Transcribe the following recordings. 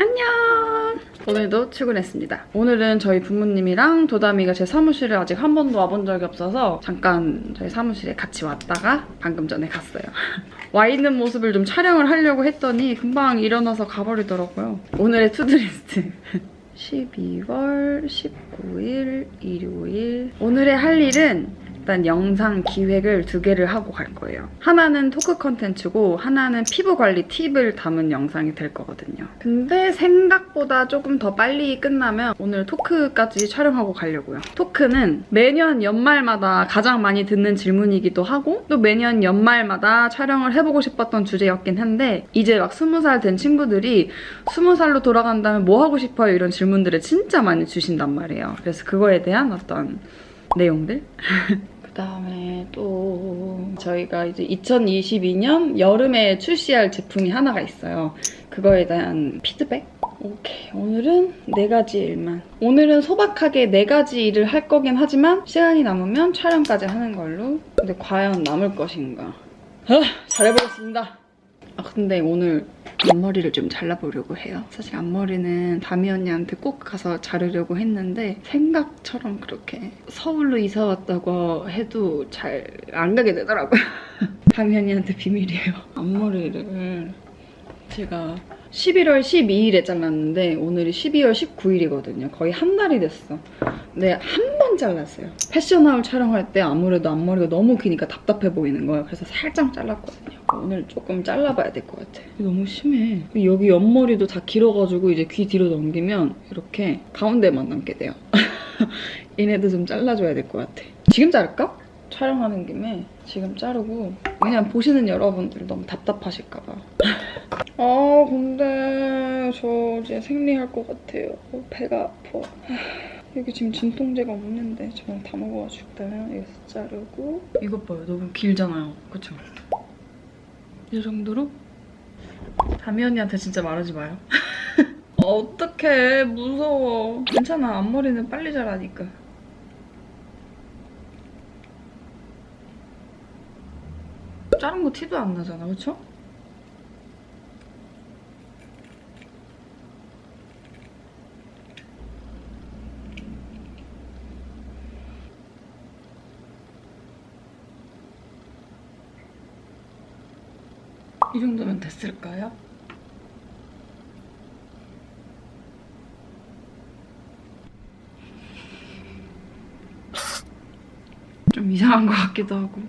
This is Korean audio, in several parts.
안녕! 오늘도 출근했습니다. 오늘은 저희 부모님이랑 도담이가 제 사무실에 아직 한 번도 와본 적이 없어서 잠깐 저희 사무실에 같이 왔다가 방금 전에 갔어요. 와 있는 모습을 좀 촬영을 하려고 했더니 금방 일어나서 가버리더라고요. 오늘의 투두리스트. 12월 19일 일요일 오늘의 할 일은 일단 영상 기획을 두 개를 하고 갈 거예요. 하나는 토크 컨텐츠고 하나는 피부 관리 팁을 담은 영상이 될 거거든요. 근데 생각보다 조금 더 빨리 끝나면 오늘 토크까지 촬영하고 가려고요. 토크는 매년 연말마다 가장 많이 듣는 질문이기도 하고 또 매년 연말마다 촬영을 해보고 싶었던 주제였긴 한데 이제 막 스무 살된 친구들이 스무 살로 돌아간다면 뭐 하고 싶어요? 이런 질문들을 진짜 많이 주신단 말이에요. 그래서 그거에 대한 어떤 내용들? 그 다음에 또 저희가 이제 2022년 여름에 출시할 제품이 하나가 있어요. 그거에 대한 피드백? 오케이. 오늘은 네 가지 일만. 오늘은 소박하게 네 가지 일을 할 거긴 하지만 시간이 남으면 촬영까지 하는 걸로. 근데 과연 남을 것인가? 아, 잘해보겠습니다. 아, 근데 오늘 앞머리를 좀 잘라보려고 해요. 사실 앞머리는 다미 언니한테 꼭 가서 자르려고 했는데 생각처럼 그렇게 서울로 이사 왔다고 해도 잘 안 가게 되더라고요. 다미 언니한테 비밀이에요. 앞머리를 제가 11월 12일에 잘랐는데 오늘이 12월 19일이거든요. 거의 한 달이 됐어. 근데 한번 잘랐어요. 패션하울 촬영할 때 아무래도 앞머리가 너무 기니까 답답해 보이는 거예요. 그래서 살짝 잘랐거든요. 오늘 조금 잘라봐야 될 것 같아. 너무 심해. 여기 옆머리도 다 길어가지고 이제 귀 뒤로 넘기면 이렇게 가운데만 남게 돼요. 얘네도 좀 잘라줘야 될 것 같아. 지금 자를까? 촬영하는 김에 지금 자르고 왜냐면 보시는 여러분들 너무 답답하실까봐. 아 근데 저 이제 생리할 것 같아요. 배가 아파. 여기 지금 진통제가 없는데 저는 다 먹어가지고 일단 여기서 자르고 이것 봐요. 너무 길잖아요. 그쵸? 이 정도로? 다미 언니한테 진짜 말하지 마요. 어떡해 무서워. 괜찮아 앞머리는 빨리 자라니까. 자른 거 티도 안 나잖아, 그쵸? 이 됐을까요? 좀 이상한 것 같기도 하고.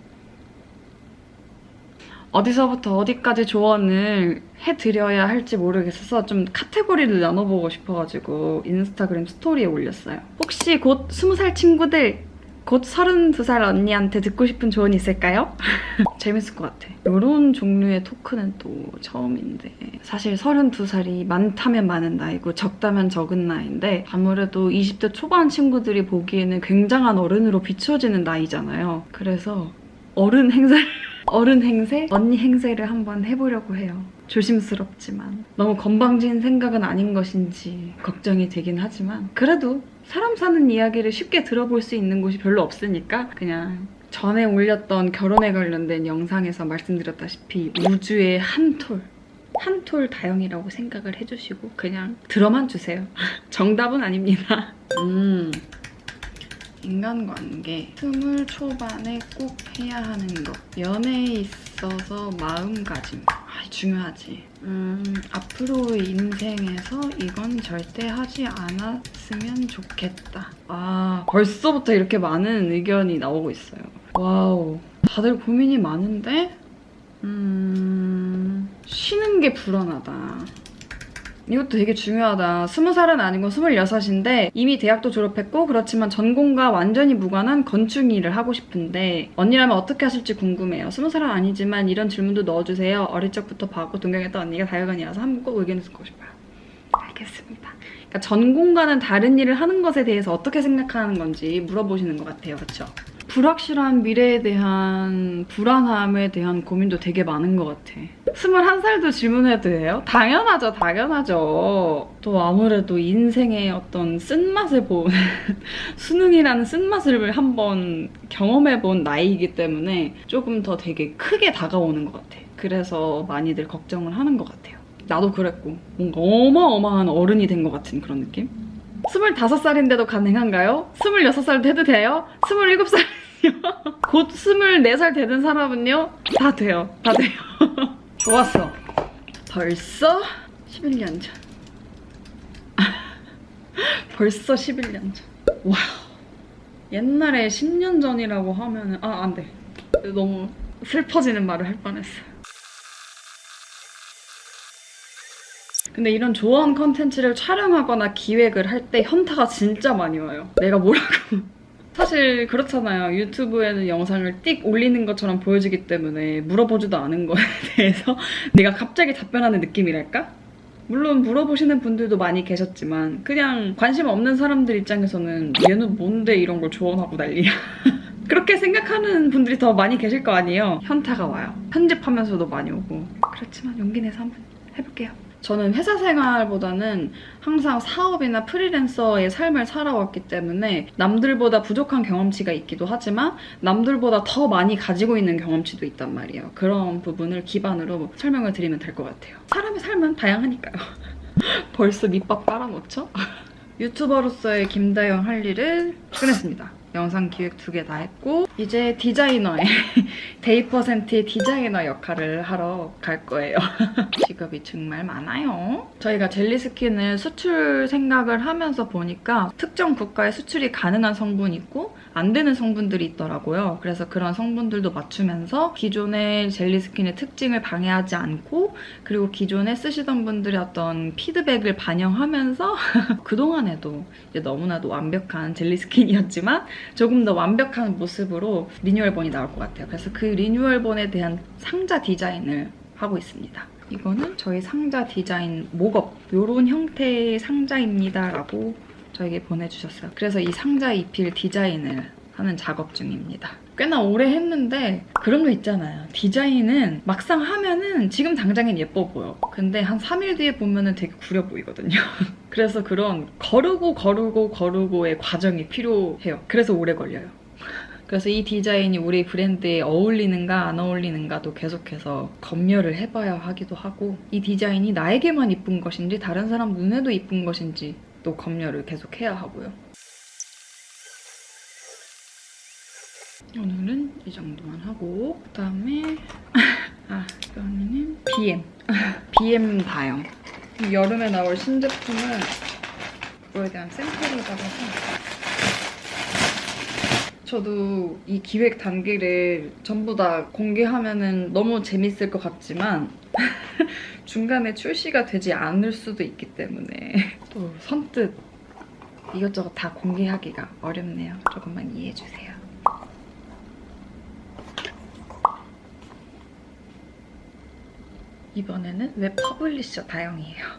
어디서부터 어디까지 조언을 해드려야 할지 모르겠어서 좀 카테고리를 나눠보고 싶어가지고 인스타그램 스토리에 올렸어요. 혹시 곧 20살 친구들, 곧 32살 언니한테 듣고 싶은 조언 있을까요? 재밌을 것 같아. 이런 종류의 토크는 또 처음인데 사실 32살이 많다면 많은 나이고 적다면 적은 나이인데 아무래도 20대 초반 친구들이 보기에는 굉장한 어른으로 비추어지는 나이잖아요. 그래서 어른 행세를 어른 행세, 언니 행세를 한번 해보려고 해요. 조심스럽지만 너무 건방진 생각은 아닌 것인지 걱정이 되긴 하지만 그래도 사람 사는 이야기를 쉽게 들어볼 수 있는 곳이 별로 없으니까 그냥 전에 올렸던 결혼에 관련된 영상에서 말씀드렸다시피 우주의 한 톨, 한 톨 다영이라고 생각을 해주시고 그냥 들어만 주세요. 정답은 아닙니다. 음. 인간관계 스물 초반에 꼭 해야 하는 것 연애에 있어서 마음가짐 아, 중요하지. 음, 앞으로의 인생에서 이건 절대 하지 않았으면 좋겠다. 아 벌써부터 이렇게 많은 의견이 나오고 있어요. 와우. 다들 고민이 많은데 음 쉬는 게 불안하다 이것도 되게 중요하다. 스무 살은 아니고 스물여섯인데 이미 대학도 졸업했고 그렇지만 전공과 완전히 무관한 건축 일을 하고 싶은데 언니라면 어떻게 하실지 궁금해요. 스무 살은 아니지만 이런 질문도 넣어주세요. 어릴 적부터 봐고 동경했던 언니가 다육원이라서 한번 꼭 의견을 듣고 싶어요. 알겠습니다. 그러니까 전공과는 다른 일을 하는 것에 대해서 어떻게 생각하는 건지 물어보시는 것 같아요. 그렇죠? 불확실한 미래에 대한 불안함에 대한 고민도 되게 많은 것 같아. 21살도 질문해도 돼요? 당연하죠, 당연하죠. 또 아무래도 인생의 어떤 쓴맛을 본, 수능이라는 쓴맛을 한번 경험해본 나이이기 때문에 조금 더 되게 크게 다가오는 것 같아. 그래서 많이들 걱정을 하는 것 같아요. 나도 그랬고 뭔가 어마어마한 어른이 된 것 같은 그런 느낌? 25살인데도 가능한가요? 26살도 해도 돼요? 27살 이요? 곧 24살 되는 사람은요? 다 돼요. 다 돼요. 좋았어. 벌써 11년 전. 벌써 11년 전. 와우. 옛날에 10년 전이라고 하면은, 아, 안 돼. 너무 슬퍼지는 말을 할 뻔했어요. 근데 이런 조언 컨텐츠를 촬영하거나 기획을 할 때 현타가 진짜 많이 와요. 내가 뭐라고. 사실 그렇잖아요. 유튜브에는 영상을 띡 올리는 것처럼 보여지기 때문에 물어보지도 않은 거에 대해서 내가 갑자기 답변하는 느낌이랄까? 물론 물어보시는 분들도 많이 계셨지만 그냥 관심 없는 사람들 입장에서는 얘는 뭔데 이런 걸 조언하고 난리야. 그렇게 생각하는 분들이 더 많이 계실 거 아니에요. 현타가 와요. 편집하면서도 많이 오고. 그렇지만 용기 내서 한번 해볼게요. 저는 회사 생활보다는 항상 사업이나 프리랜서의 삶을 살아왔기 때문에 남들보다 부족한 경험치가 있기도 하지만 남들보다 더 많이 가지고 있는 경험치도 있단 말이에요. 그런 부분을 기반으로 설명을 드리면 될 것 같아요. 사람의 삶은 다양하니까요. 벌써 밑밥 깔아놓죠? 유튜버로서의 김다영 할 일을 끝냈습니다. 영상 기획 두 개 다 했고 이제 디자이너의 데이퍼센트의 디자이너 역할을 하러 갈 거예요. 직업이 정말 많아요. 저희가 젤리 스킨을 수출 생각을 하면서 보니까 특정 국가에 수출이 가능한 성분이 있고 안 되는 성분들이 있더라고요. 그래서 그런 성분들도 맞추면서 기존의 젤리 스킨의 특징을 방해하지 않고 그리고 기존에 쓰시던 분들의 어떤 피드백을 반영하면서 그동안에도 너무나도 완벽한 젤리 스킨이었지만 조금 더 완벽한 모습으로 리뉴얼본이 나올 것 같아요. 그래서 그 리뉴얼본에 대한 상자 디자인을 하고 있습니다. 이거는 저희 상자 디자인 목업 이런 형태의 상자입니다 라고 저에게 보내주셨어요. 그래서 이 상자 입힐 디자인을 하는 작업 중입니다. 꽤나 오래 했는데 그런 거 있잖아요. 디자인은 막상 하면은 지금 당장엔 예뻐 보여. 근데 한 3일 뒤에 보면은 되게 구려 보이거든요. 그래서 그런 거르고 거르고 거르고의 과정이 필요해요. 그래서 오래 걸려요. 그래서 이 디자인이 우리 브랜드에 어울리는가 안 어울리는가도 계속해서 검열을 해봐야 하기도 하고 이 디자인이 나에게만 이쁜 것인지 다른 사람 눈에도 이쁜 것인지 또 검열을 계속 해야 하고요. 오늘은 이 정도만 하고 그 다음에 아 이거는 BM BM 다영 이 여름에 나올 신제품을 그거에 대한 샘플을 받아서 저도 이 기획 단계를 전부 다 공개하면은 너무 재밌을 것 같지만 중간에 출시가 되지 않을 수도 있기 때문에 또 선뜻 이것저것 다 공개하기가 어렵네요. 조금만 이해해 주세요. 이번에는 웹 퍼블리셔 다영이에요.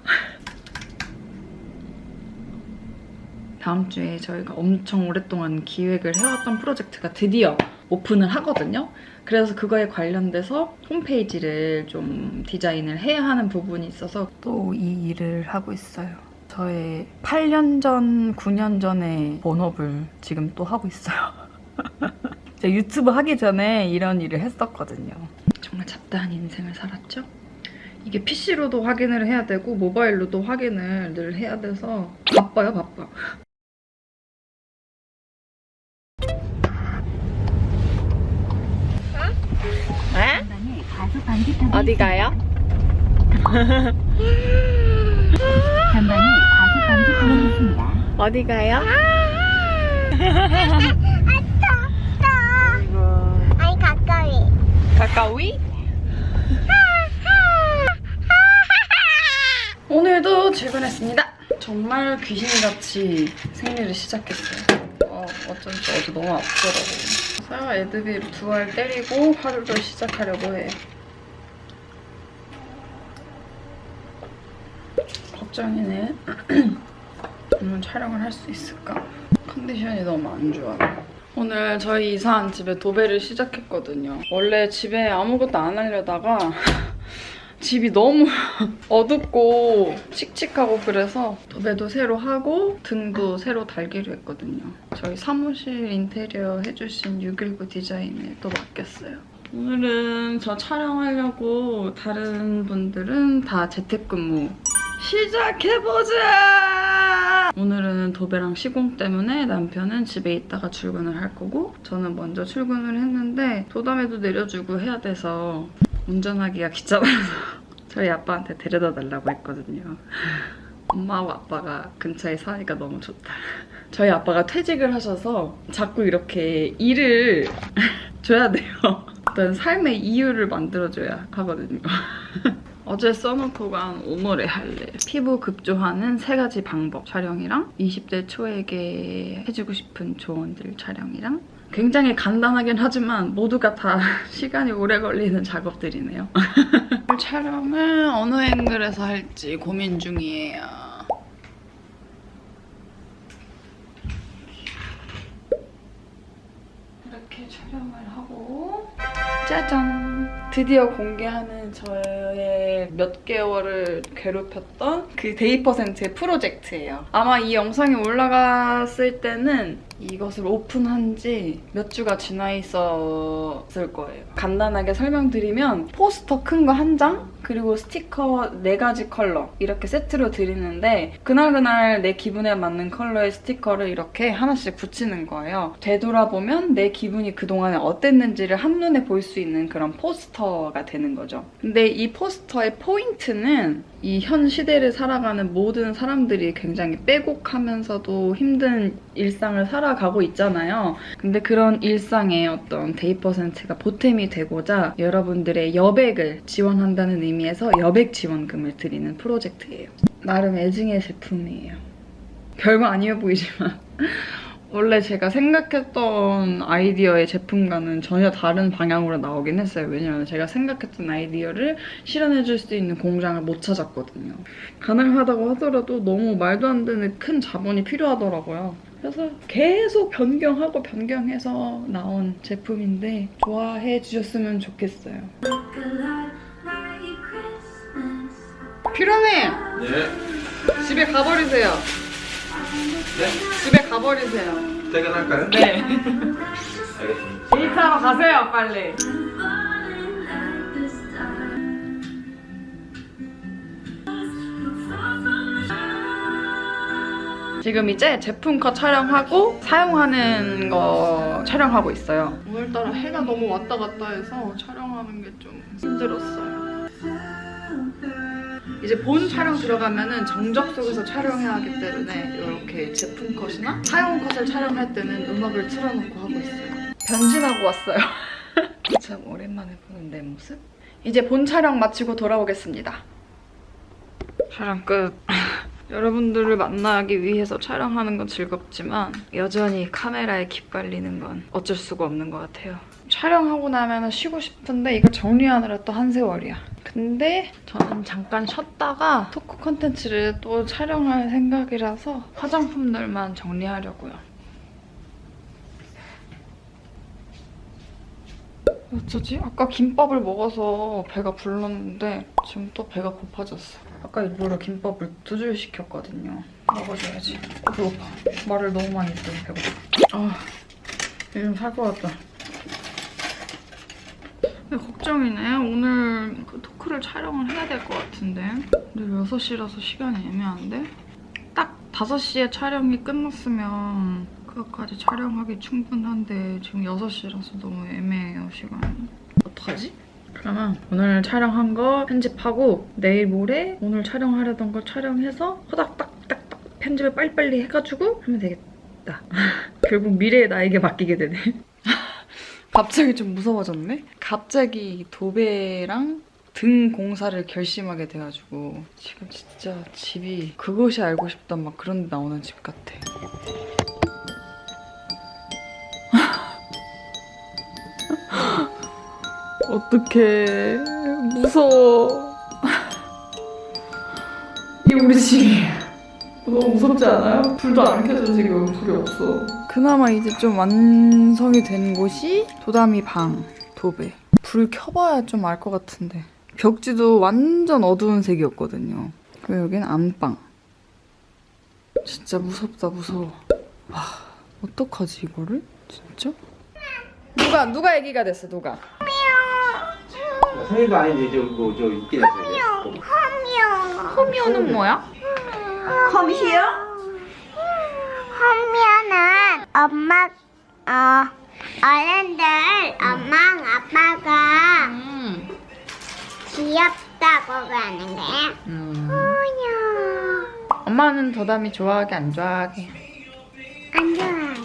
다음 주에 저희가 엄청 오랫동안 기획을 해왔던 프로젝트가 드디어 오픈을 하거든요. 그래서 그거에 관련돼서 홈페이지를 좀 디자인을 해야 하는 부분이 있어서 또 이 일을 하고 있어요. 저의 8년 전, 9년 전의 본업을 지금 또 하고 있어요. 제가 유튜브 하기 전에 이런 일을 했었거든요. 정말 잡다한 인생을 살았죠? 이게 PC로도 확인을 해야 되고 모바일로도 확인을 늘 해야 돼서 바빠요, 바빠. 어디 가요? 전방에 과속 방지 구간이 있습니다. 어디 가요? 아니 가까이. 가까이? 오늘도 출근했습니다. 정말 귀신같이 생리를 시작했어요. 어, 어쩐지 어제 너무 아프더라고요. 그래서 에드비로 두알 때리고 하루를 시작하려고 해요. 걱정이네. 오늘 촬영을 할 수 있을까? 컨디션이 너무 안 좋아요. 오늘 저희 이사한 집에 도배를 시작했거든요. 원래 집에 아무것도 안 하려다가 집이 너무 어둡고 칙칙하고 그래서 도배도 새로 하고 등도 새로 달기로 했거든요. 저희 사무실 인테리어 해주신 619 디자인에 또 맡겼어요. 오늘은 저 촬영하려고 다른 분들은 다 재택근무 시작해보자! 오늘은 도배랑 시공 때문에 남편은 집에 있다가 출근을 할 거고 저는 먼저 출근을 했는데 도담에도 내려주고 해야 돼서 운전하기가 귀찮아서 저희 아빠한테 데려다 달라고 했거든요. 엄마하고 아빠가 근처에 사니까 너무 좋다. 저희 아빠가 퇴직을 하셔서 자꾸 이렇게 일을 줘야 돼요. 어떤 삶의 이유를 만들어줘야 하거든요. 어제 써놓고 간 오늘의 할래. 피부 급조하는 세 가지 방법 촬영이랑 20대 초에게 해주고 싶은 조언들 촬영이랑 굉장히 간단하긴 하지만 모두가 다 시간이 오래 걸리는 작업들이네요. 촬영을 어느 앵글에서 할지 고민 중이에요. 이렇게 촬영을 하고 짜잔! 드디어 공개하는 저의 몇 개월을 괴롭혔던 그 데이퍼센트의 프로젝트예요. 아마 이 영상이 올라갔을 때는 이것을 오픈한 지 몇 주가 지나 있었을 거예요. 간단하게 설명드리면 포스터 큰 거 한 장, 그리고 스티커 네 가지 컬러 이렇게 세트로 드리는데 그날그날 내 기분에 맞는 컬러의 스티커를 이렇게 하나씩 붙이는 거예요. 되돌아보면 내 기분이 그동안에 어땠는지를 한눈에 볼 수 있는 그런 포스터 가 되는 거죠. 근데 이 포스터의 포인트는 이 현 시대를 살아가는 모든 사람들이 굉장히 빼곡하면서도 힘든 일상을 살아가고 있잖아요. 근데 그런 일상에 어떤 데이 퍼센트가 보탬이 되고자 여러분들의 여백을 지원한다는 의미에서 여백 지원금을 드리는 프로젝트예요. 나름 애증의 제품이에요. 별거 아니어 보이지만 원래 제가 생각했던 아이디어의 제품과는 전혀 다른 방향으로 나오긴 했어요. 왜냐면 제가 생각했던 아이디어를 실현해줄 수 있는 공장을 못 찾았거든요. 가능하다고 하더라도 너무 말도 안 되는 큰 자본이 필요하더라고요. 그래서 계속 변경하고 변경해서 나온 제품인데 좋아해 주셨으면 좋겠어요. 피로님 네. 집에 가버리세요. 네? 집에 가버리세요. 퇴근할까요? 네. 알겠습니다. 데이트하러 가세요, 빨리. 지금 이제 제품 컷 촬영하고 사용하는 거 촬영하고 있어요. 오늘따라 해가 너무 왔다 갔다 해서 촬영하는 게 좀 힘들었어요. 이제 본 촬영 들어가면은 정적 속에서 촬영해야 하기 때문에 이렇게 제품 컷이나 사용 컷을 촬영할 때는 음악을 틀어놓고 하고 있어요. 변신하고 왔어요. 참 오랜만에 보는 내 모습. 이제 본 촬영 마치고 돌아오겠습니다. 촬영 끝. 여러분들을 만나기 위해서 촬영하는 건 즐겁지만 여전히 카메라에 기빨리는 건 어쩔 수가 없는 것 같아요. 촬영하고 나면 쉬고 싶은데 이거 정리하느라 또 한 세월이야. 근데 저는 잠깐 쉬었다가 토크 컨텐츠를 또 촬영할 생각이라서 화장품들만 정리하려고요. 어쩌지? 아까 김밥을 먹어서 배가 불렀는데 지금 또 배가 고파졌어. 아까 일부러 김밥을 두 줄 시켰거든요. 먹어줘야지. 어, 배고파. 말을 너무 많이 했더니 배고파. 아, 요즘 살것 같다. 근데 걱정이네. 오늘 그 토크를 촬영을 해야 될 것 같은데. 오늘 6시라서 시간이 애매한데? 딱 5시에 촬영이 끝났으면 그것까지 촬영하기 충분한데 지금 6시라서 너무 애매해요, 시간이. 어떡하지? 그러면 오늘 촬영한 거 편집하고 내일 모레 오늘 촬영하려던 거 촬영해서 호닥닥닥닥 편집을 빨리빨리 해가지고 하면 되겠다. 결국 미래의 나에게 맡기게 되네. 갑자기 좀 무서워졌네? 갑자기 도배랑 등 공사를 결심하게 돼가지고 지금 진짜 집이 그것이 알고 싶단 막 그런 데 나오는 집 같아. 어떡해. 무서워. 이게 우리 집이에요. 너무 무섭지 않아요? 불도 안 켜져 지금 불이 없어. 그나마 이제 좀 완성이 된 곳이 도담이 방, 도배. 불 켜봐야 좀 알 것 같은데. 벽지도 완전 어두운 색이었거든요. 그리고 여긴 안방. 진짜 무섭다 무서워. 와 어떡하지 이거를? 진짜? 누가 누가 애기가 됐어 누가? 성인도 아닌데 이제 뭐저 있긴 했어요. 호미오는 뭐야? 홈이요? 홈이는 엄마, 어, 어른들, 엄마랑 아빠가 음. 귀엽다고 가는 거야. 음. 홈이요. 엄마는 도담이 좋아하게 안 좋아하게? 안 좋아하게.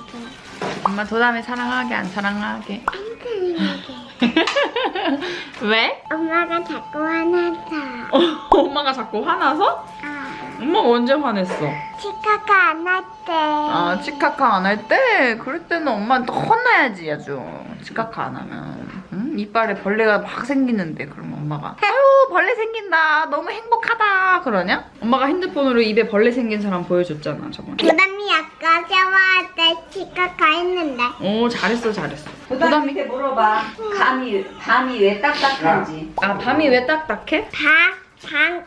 엄마 도담이 사랑하게 안 사랑하게? 안 좋아하게. 왜? 엄마가 자꾸 화나서. 엄마가 자꾸 화나서? 아, 엄마가 언제 화냈어? 치카카 안 할 때. 아 치카카 안 할 때? 그럴 때는 엄마는 또 혼나야지 아주 치카카 안 하면 응? 이빨에 벌레가 막 생기는데 그러면 엄마가 아유 벌레 생긴다 너무 행복하다 그러냐? 엄마가 핸드폰으로 입에 벌레 생긴 사람 보여줬잖아 저번에 부담이 아까 샤워할 때 치카카 했는데. 오 잘했어 잘했어 도담이한테 물어봐. 감이 밤이 왜 딱딱한지. 아 밤이 왜 딱딱해? 다, 장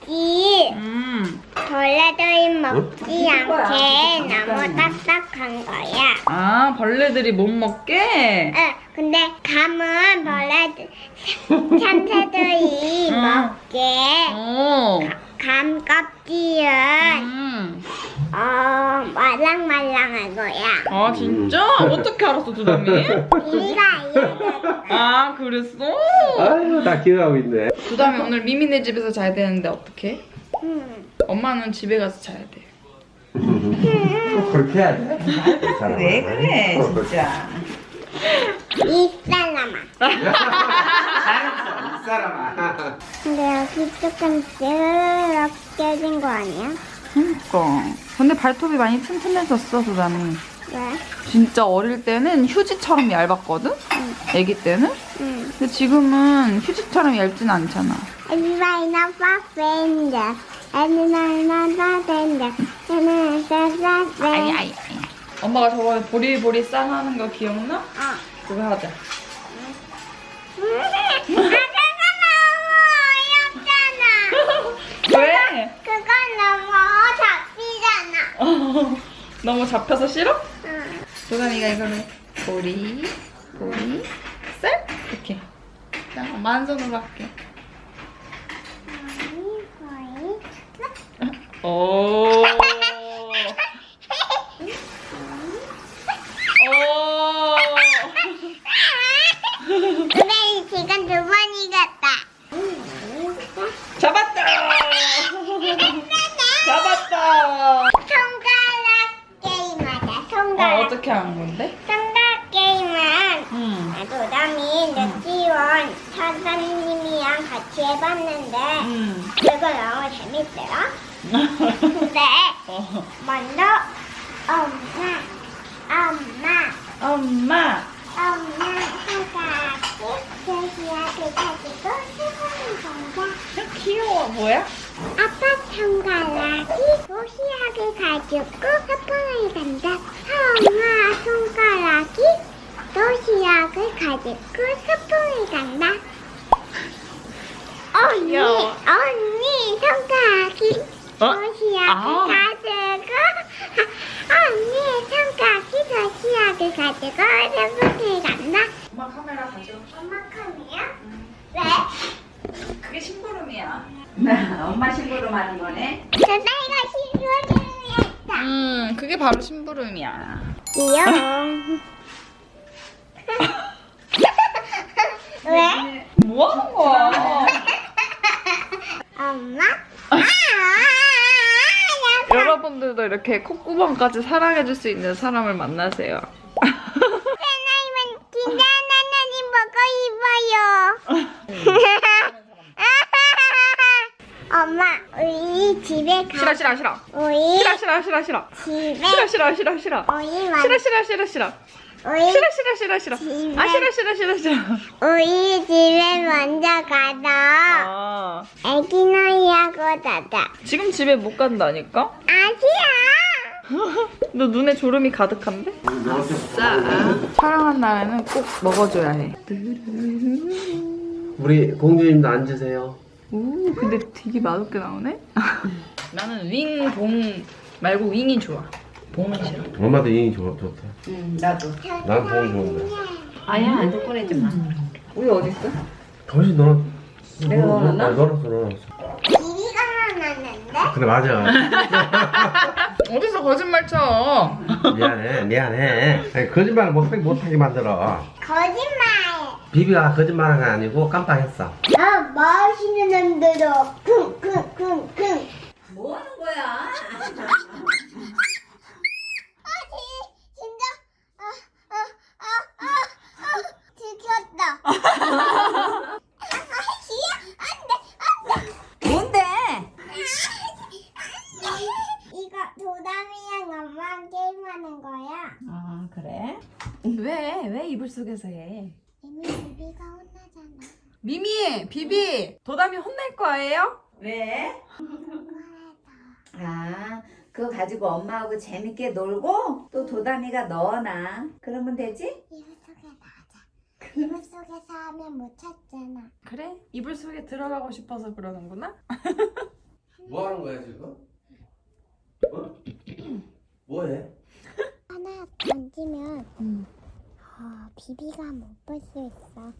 껍질. 음. 벌레들이 먹지 거야. 않게 너무 딱딱한 거야. 아 벌레들이 못 먹게? 응, 근데 감은 벌레들, 참새들이 응. 먹게. 어. 감 껍질은 음. 어 말랑말랑한 거야. 아 진짜? 어떻게 알았어 두담이? 이해됐다. 아 그랬어? 아유 다 기억하고 있네. 두담이 오늘 미미네 집에서 자야 되는데 어떡해? 응. 엄마는 집에 가서 자야 돼. 꼭 그렇게 해야 돼. 왜 그래 진짜. 이 사람아. 이 사람아. 근데 여기 조금 쓱 깨진 거 아니야? 그니까. 근데 발톱이 많이 튼튼해졌어 두담이. 왜? 진짜 어릴 때는 휴지처럼 얇았거든? 아기 때는? 응. 근데 지금은 휴지처럼 얇진 않잖아. Everybody not my friend. Everybody not my friend. Everybody not my friend. 아이. 엄마가 저번에 보리보리 쌈 하는 거 기억나? 어. 그거 하자. 왜? 그건 너무 잡히잖아. 너무 잡혀서 싫어? 응. 도담이가 이거를 보리, 보리, 쌀? 이렇게. 자, 엄마 한 손으로 할게. 오. 오. 우리 지금 두 번 이겼다. 잡았다. 잡았다. 손가락 게임하자. 어, 손가락. 어떻게 하는 건데? 손가락 게임은 응. 도담이 유치원 선생님이랑 같이 해봤는데 응. 그거 너무 재밌더라. 근데 어. 먼저 엄마, 엄마, 엄마. 엄마 손가락이 조시하게 가지고 수건을 귀여워. 뭐야? 아빠 손가락이 조시하게 가지고 소풍을 간다. 엄마 손가락이 도시락을 가지고 소풍을 간다. 언니, 귀여워. 언니 손가락이 어? 도시락을 아. 가지고 언니 손가락이 도시락을 가지고 소풍을 간다. 엄마 카메라 가져. 엄마 컴이야? 왜? 그게 심부름이야. 엄마 심부름 하는 거네. 저 내가 했다. 음, 그게 바로 심부름이야. 귀여워. 왜? 뭐 하는 거야? 엄마? 아, 아, 아, 아, 여러분들도 이렇게 콧구멍까지 사랑해줄 수 있는 사람을 만나세요. 싫어 가. 싫어 싫어. 우리 싫어 싫어 싫어 싫어. 집에 싫어 싫어 싫어 싫어. 만 싫어 싫어 싫어 싫어. 싫어 싫어 싫어 싫어. 아 싫어 싫어 싫어 싫어. 우리 집에 먼저 가서 아 애기 놀이하고 자자. 지금 집에 못 간다니까? 아시야? 너 눈에 졸음이 가득한데? 자 촬영한 날에는 꼭 먹어줘야 해. 우리 공주님도 앉으세요. 오 근데 되게 맛없게 나오네? 나는 윙, 봉 말고 윙이 좋아. 봉은 싫어. 엄마도 인이 좋, 좋다. 응 나도. 난 봉이 좋은데. 아야 안 꺼내지 마. 우리 어딨어? 정신 넣어. 내가 넣어놨나? 넣어놨어, 넣어놨어. 비비가 나는데? 그래, 맞아. 어디서 거짓말 쳐? 미안해, 미안해. 아니, 거짓말을 못하게, 못하게 만들어. 거짓말. 비비가 거짓말한 게 아니고 깜빡했어. 아, 맛있는 데도 쿵쿵쿵쿵. 뭐 하는 거야? 아, 지- 진짜? 아, 아, 아, 아, 아, 들켰다. 아, 귀여, 안 돼, 뭔데? 이거 도담이랑 엄마랑 게임하는 거야. 아 그래? 왜? 왜 이불 속에서 해? 이미 비비가 혼나잖아. 미미, 비비, 도담이 혼낼 거예요? 왜? 아 그거 가지고 엄마하고 재밌게 놀고 또 도담이가 넣어놔 그러면 되지? 이불 속에 나자. 이불 속에서 하면 못 찾잖아. 그래? 이불 속에 들어가고 싶어서 그러는구나? 뭐 하는 거야, 지금? 어? 뭐 해? 하나 던지면 어, 비비가 못 볼 수 있어.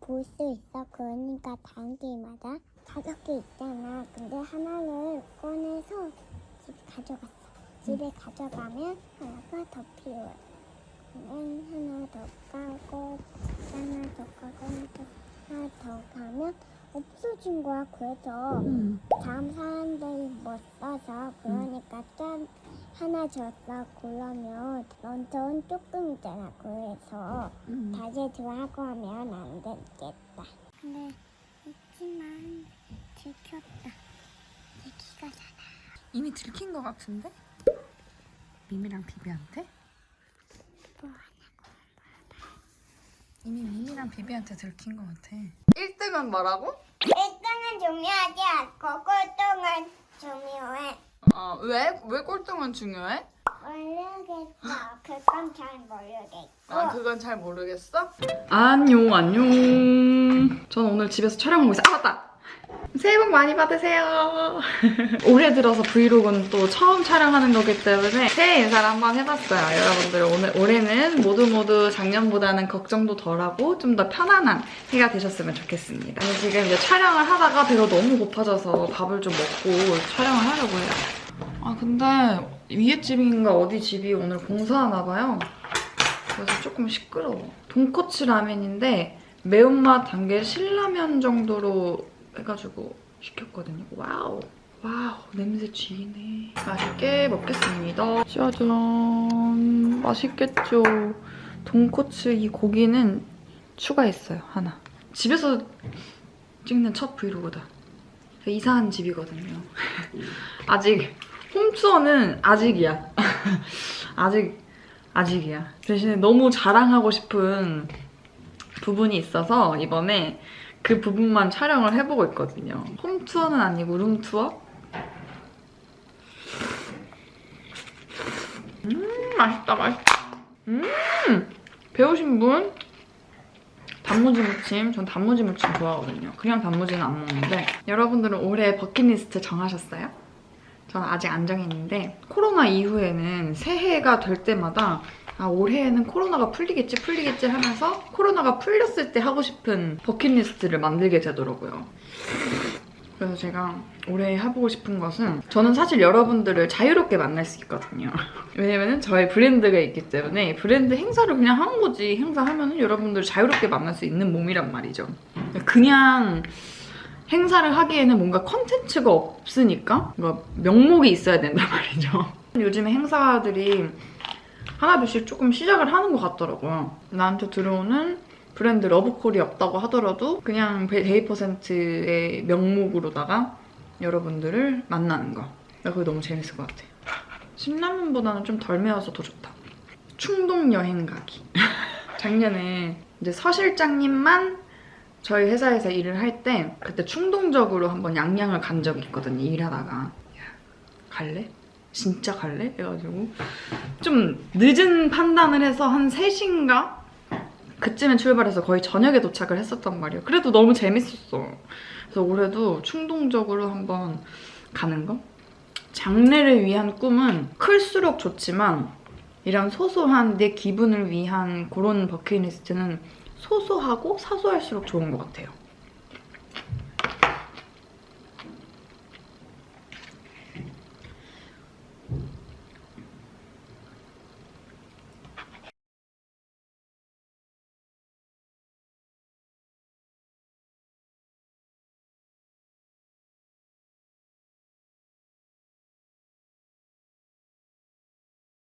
볼수 있어. 그러니까 다음 게임하자. 다섯 개 있잖아. 근데 하나를 꺼내서 집에 가져갔어. 집에 가져가면 하나가 더 필요해. 그러면 하나 더 까고 하나 더 까고 또 하나 더 가면 없어진 거야. 그래서 다음 사람들이 못 써서 그러니까 짠 하나 줬어 그러면 넌전 조금 있잖아 그래서 다시 들어가고 하면 안 되겠다 근데 있지만 들켰다 들키가 잖아 이미 들킨 것 같은데? 미미랑 비비한테? 뭐 이미 미미랑 비비한테 들킨 것 같아. 1등은 뭐라고? 1등은 중요하지 않고 꼴등은 중요해 아, 왜? 왜 꼴등은 중요해? 모르겠어 그건 잘 모르겠고 아, 그건 잘 모르겠어? 안녕, 안녕. 전 오늘 집에서 촬영하고 있어. 아, 맞다! 새해 복 많이 받으세요. 올해 들어서 브이로그는 또 처음 촬영하는 거기 때문에 새해 인사를 한번 해봤어요. 여러분들 오늘 올해는 모두 모두 작년보다는 걱정도 덜하고 좀 더 편안한 해가 되셨으면 좋겠습니다. 지금 이제 촬영을 하다가 배가 너무 고파져서 밥을 좀 먹고 촬영을 하려고 해요. 아 근데 위에 집인가 어디 집이 오늘 공사하나 봐요. 그래서 조금 시끄러워. 돈코츠 라면인데 매운맛 단계 신라면 정도로 해가지고 시켰거든요. 와우. 와우, 냄새 쥐네. 맛있게 먹겠습니다. 짜잔. 맛있겠죠. 돈코츠 이 고기는 추가했어요, 하나. 집에서 찍는 첫 브이로그다. 이사한 집이거든요. 아직 홈투어는 아직이야. 아직 아직이야. 대신에 너무 자랑하고 싶은 부분이 있어서 이번에 그 부분만 촬영을 해보고 있거든요. 홈투어는 아니고 룸투어? 음, 맛있다, 맛있다. 음, 배우신 분? 단무지 무침. 전 단무지 무침 좋아하거든요. 그냥 단무지는 안 먹는데. 여러분들은 올해 버킷리스트 정하셨어요? 저는 아직 안 정했는데 코로나 이후에는 새해가 될 때마다 아 올해에는 코로나가 풀리겠지 풀리겠지 하면서 코로나가 풀렸을 때 하고 싶은 버킷리스트를 만들게 되더라고요. 그래서 제가 올해 해보고 싶은 것은 저는 사실 여러분들을 자유롭게 만날 수 있거든요. 왜냐면은 저의 브랜드가 있기 때문에 브랜드 행사를 그냥 하는 거지 행사하면은 여러분들 자유롭게 만날 수 있는 몸이란 말이죠. 그냥 행사를 하기에는 뭔가 컨텐츠가 없으니까 뭔가 명목이 있어야 된단 말이죠. 요즘에 행사들이 하나둘씩 조금 시작을 하는 것 같더라고요. 나한테 들어오는 브랜드 러브콜이 없다고 하더라도 그냥 데이퍼센트의 명목으로다가 여러분들을 만나는 거. 나 그게 너무 재밌을 것 같아요. 신라면보다는 좀 덜 매워서 더 좋다. 충동 여행 가기. 작년에 이제 서 실장님만 저희 회사에서 일을 할 때 그때 충동적으로 한번 양양을 간 적이 있거든요. 일하다가 야, 갈래? 진짜 갈래? 해가지고 좀 늦은 판단을 해서 한 3시인가? 그쯤에 출발해서 거의 저녁에 도착을 했었단 말이에요. 그래도 너무 재밌었어. 그래서 올해도 충동적으로 한번 가는 거? 장래를 위한 꿈은 클수록 좋지만 이런 소소한 내 기분을 위한 그런 버킷리스트는 소소하고 사소할수록 좋은 것 같아요.